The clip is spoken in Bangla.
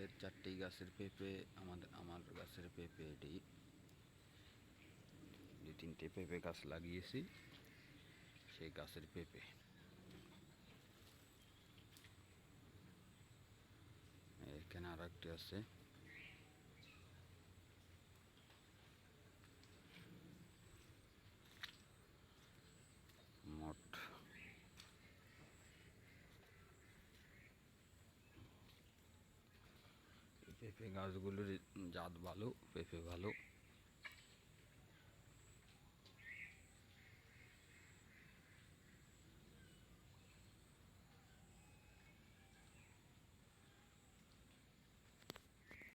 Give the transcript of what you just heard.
আমাদের চারটি গাছের পেঁপে, আমাদের, আমার গাছের পেঁপে এটি। দু তিনটে পেঁপে গাছ লাগিয়েছি, সেই গাছের পেঁপে। এখানে আর একটি আছে। পেঁপে গাছগুলোর জাত ভালো পেঁপে ভালো।